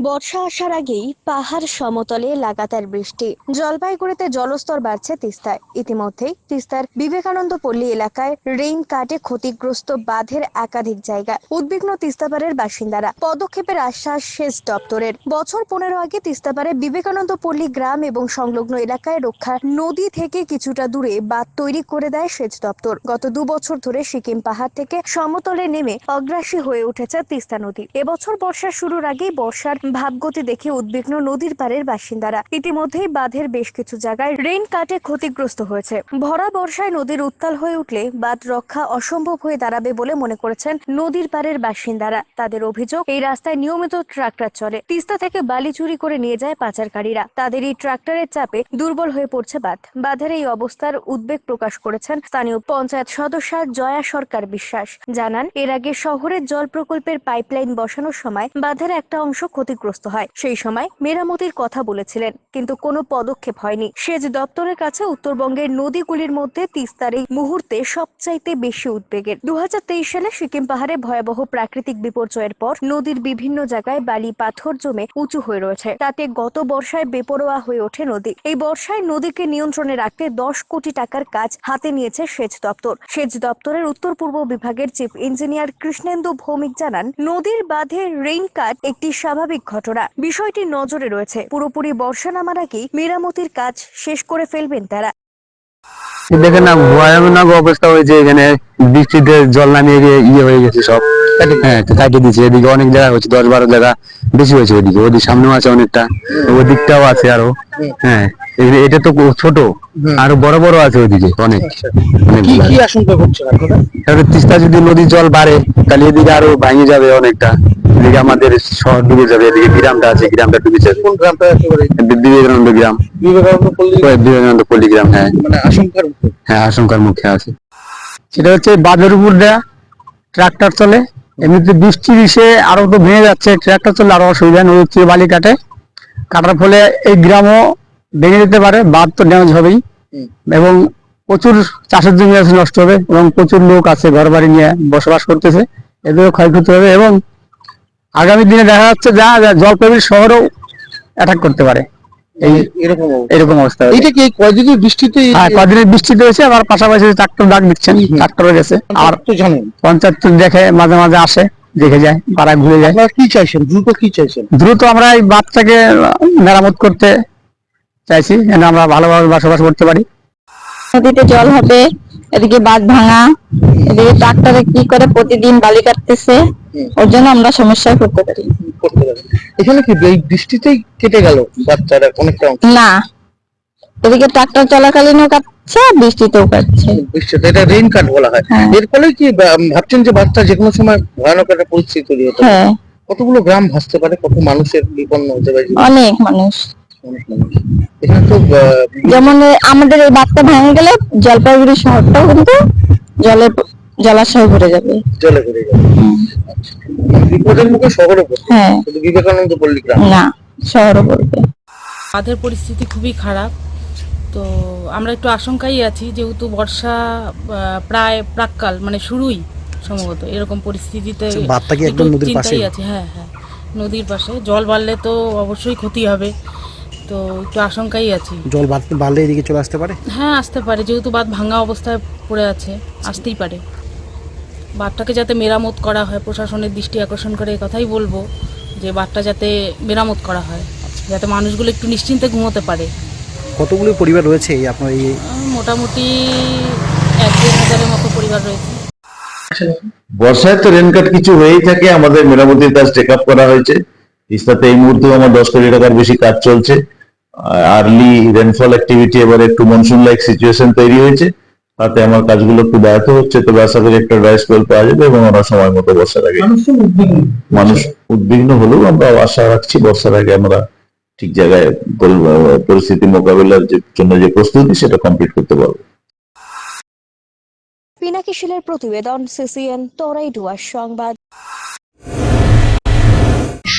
বর্ষা আসার আগেই পাহাড় সমতলে লাগাতার বৃষ্টি। জলপাইগুড়িতে জলস্তর বাড়ছে তিস্তায়। ইতিমধ্যেই তিস্তার বিবেকানন্দ পল্লী এলাকায় রেইন কাটে ক্ষতিগ্রস্ত বাঁধের একাধিক জায়গা। উদ্বিগ্ন তিস্তাপাড়ের বাসিন্দারা। পদক্ষেপের আশ্বাস সেচ দপ্তরের। বছর পনেরো আগে তিস্তাপাড়ে বিবেকানন্দ পল্লী গ্রাম এবং সংলগ্ন এলাকায় রক্ষা নদী থেকে কিছুটা দূরে বাঁধ তৈরি করে দেয় সেচ দপ্তর। গত দু বছর ধরে সিকিম পাহাড় থেকে সমতলে নেমে অগ্রাসী হয়ে উঠেছে তিস্তা নদী। এবছর বর্ষা শুরুর আগেই বর্ষার ভাবগতি দেখে উদ্বিগ্ন নদীর পাড়ের বাসিন্দারা। ইতিমধ্যেই বাঁধের বেশ কিছু জায়গায় রেইন কাটে ক্ষতিগ্রস্ত হয়েছে। ভরা বর্ষায় নদীর উত্তাল হয়ে উঠলে বাঁধ রক্ষা অসম্ভব হয়ে দাঁড়াবে বলে মনে করেছেন নদীর পাড়ের বাসিন্দারা। তাদের অভিযোগ, এই রাস্তায় নিয়মিত ট্রাক্টর চলে। তিস্তা থেকে বালি চুরি করে নিয়ে যায় পাচারকারীরা। তাদের এই ট্রাক্টরের চাপে দুর্বল হয়ে পড়ছে বাঁধ। বাঁধের এই অবস্থার উদ্বেগ প্রকাশ করেছেন স্থানীয় পঞ্চায়েত সদস্যা জয়া সরকার বিশ্বাস। জানান, এর আগে শহরের জল প্রকল্পের পাইপলাইন বসানোর সময় বাঁধের একটা অংশ ক্ষতিগ্রস্ত হয়। সেই সময় মেরামতির কথা বলেছিলেন, কিন্তু কোনো পদক্ষেপ হয়নি। সেচ দপ্তরের কাছে উত্তরবঙ্গের নদীগুলির মধ্যে তিস্তার এই মুহূর্তে সবচাইতে বেশি উদ্বেগের। দু সালে সিকিম পাহাড়ে ভয়াবহ প্রাকৃতিক বিপর্যয়ের পর নদীর বিভিন্ন জায়গায় বালি পাথর জমে উঁচু হয়ে রয়েছে। তাতে গত বর্ষায় বেপরোয়া হয়ে ওঠে নদী। এই বর্ষায় নদীকে নিয়ন্ত্রণে রাখতে দশ কোটি টাকার কাজ হাতে নিয়েছে সেচ দপ্তর। সেচ দপ্তরের উত্তর পূর্ব বিভাগের চিফ ইঞ্জিনিয়ার কৃষ্ণেন্দু ভৌমিক জানান, নদীর বাঁধে রেইন কাট একটি স্বাভাবিক ঘটনা বিষয়টি নজরে রয়েছে। পুরোপুরি বর্ষা নামার আগেই মেরামতির কাজ শেষ করে ফেলবেন তারা। দেখেন না ভয়ানক অবস্থা হয়েছে এখানে। বৃষ্টিতে জল নামিয়ে গিয়ে ইয়ে হয়ে গেছে সব। হ্যাঁ কাটিয়ে দিচ্ছে এদিকে অনেক জায়গা হচ্ছে দশ বারো জায়গা বেশি হয়েছে ওইদিকে ওদিকে সামনেও আছে অনেকটা। ওই দিকটাও আছে আরও। হ্যাঁ এটা তো ছোট। আরও বড় বড় আছে ওইদিকে অনেক। কি আশঙ্কা করছেন তিস্তা যদি নদীর জল বাড়ে তাহলে এদিকে আরও ভাঙে যাবে অনেকটা। এদিকে আমাদের শহর ডুবে যাবে এদিকে গ্রামটা আছে গ্রামটা ডুবে যাবে। কোন গ্রামটা একেবারে বিবেকানন্দ গ্রাম। বিবেকানন্দ পল্লী? বিবেকানন্দ পল্লী গ্রাম হ্যাঁ। মানে আশঙ্কার মুখে? হ্যাঁ আশঙ্কার মুখে আছে। সেটা হচ্ছে বাঁধের উপর দেয়া ট্রাক্টর চলে। এমনিতে বৃষ্টি এসে আরও তো ভেঙে যাচ্ছে ট্রাক্টর চলে আরও অসুবিধা নদীর থেকে বালি কাটে। কাটার ফলে এই গ্রামও ভেঙে যেতে পারে বাঁধ তো ড্যামেজ হবেই। এবং প্রচুর চাষের জমি আছে নষ্ট হবে এবং প্রচুর লোক আছে ঘর বাড়ি নিয়ে বসবাস করতেছে। এদেরও ক্ষয়ক্ষতি হবে এবং আগামী দিনে দেখা যাচ্ছে যা যা জলপাইগুড়ি শহরও অ্যাটাক করতে পারে। এই এরকম অবস্থা। এরকম অবস্থা হবে। কি এই কয়দিনের বৃষ্টিতে হ্যাঁ বৃষ্টিতে হয়েছে আবার পাশাপাশি ট্রাক্টর ডাক দিচ্ছেন গেছে। আর আর তো জানেন। পঞ্চায়েত দেখে মাঝে মাঝে আসে দেখে যায় পাড়া ঘুরে যায়। আপনারা কি চাইছেন? দ্রুত কি চাইছেন? দ্রুত আমরা এই বাচ্চাকে মেরামত করতে চাইছি যেন আমরা ভালোভাবে বসবাস করতে পারি। নদীতে জল হবে এদিকে বাঁধ ভাঙা এদিকে ট্রাক্টরে কি করে প্রতিদিন বালি কাটতেছে ওর জন্য আমরা সমস্যায় পড়তে পারি। করতে পারেন এখানে কি এই বৃষ্টিতেই কেটে গেল বাচ্চারা অনেকটা অংশ? না। এদিকে ট্রাক্টর চলাকালীনও কাটছে বৃষ্টিতেও কাটছে। বৃষ্টিতে এটা রেইন কাট বলা হয়। হ্যাঁ। এর ফলে কি ভাবছেন যে বাচ্চা যে কোনো সময় ভয়ানক একটা পরিস্থিতি তৈরি হতে পারে? হ্যাঁ। কতগুলো গ্রাম ভাসতে পারে? কত মানুষের বিপন্ন হতে পারে? অনেক মানুষ। যেমন আমাদের এই বাঁধটা ভেঙে গেলে জলপাইগুড়ি শহরটাও কিন্তু জলে জলাশয় ভরে যাবে। জলে ভরে যাবে। বিপদের মুখে শহরে হ্যাঁ। বিবেকানন্দ পল্লী গ্রাম। না শহরও পড়বে বাঁধের পরিস্থিতি খুবই খারাপ। তো আমরা একটু আশঙ্কাই আছি যেহেতু বর্ষা প্রায় প্রাককাল মানে শুরুই সম্ভবত। এরকম পরিস্থিতিতে আচ্ছা, বাঁধটা কি একদম নদীর আছে। হ্যাঁ হ্যাঁ। নদীর পাশে। জল বাড়লে তো অবশ্যই ক্ষতি হবে। তো একটু আশঙ্কাই আছি। জল বাড়লে এদিকে চলে আসতে পারে? হ্যাঁ আসতে পারে যেহেতু বাঁধ ভাঙা অবস্থায় পড়ে আছে আসতেই পারে। বাঁধটাকে যাতে মেরামত করা হয় প্রশাসনের দৃষ্টি আকর্ষণ করে কথাই বলব যে বাঁধটা যাতে মেরামত করা হয় যাতে মানুষগুলো একটু নিশ্চিন্তে ঘুমোতে পারে। কতগুলো পরিবার রয়েছে এই আপনার এই মোটামুটি এক দেড় হাজারের মতো পরিবার রয়েছে। বর্ষায় তো রেনকাট কিছু হয়েই থাকে আমাদের মেরামতির কাজ টেক আপ করা হয়েছে। তিস্তাতে এই মুহূর্তে আমার দশ কোটি টাকার বেশি কাজ চলছে। আর্লি রেনফল অ্যাক্টিভিটি এবার একটু মনসুন লাইক সিচুয়েশন তৈরি হয়েছে। তাতে আমার কাজগুলো একটু ব্যাহত হচ্ছে। তবে আশা করি একটা ড্রাই স্পেল পাওয়া যাবে এবং আমরা সময় মতো বর্ষার আগে মানুষ উদ্বিগ্ন। হলেও আমরা আশা রাখছি বর্ষার আগে আমরা ঠিক জায়গায় পরি- পরিস্থিতি মোকাবিলার যে- জন্য যে প্রস্তুতি সেটা কমপ্লিট করতে পারব। পিনাকি শিলের প্রতিবেদন সিসিএন তরাই ডুয়ার সংবাদ।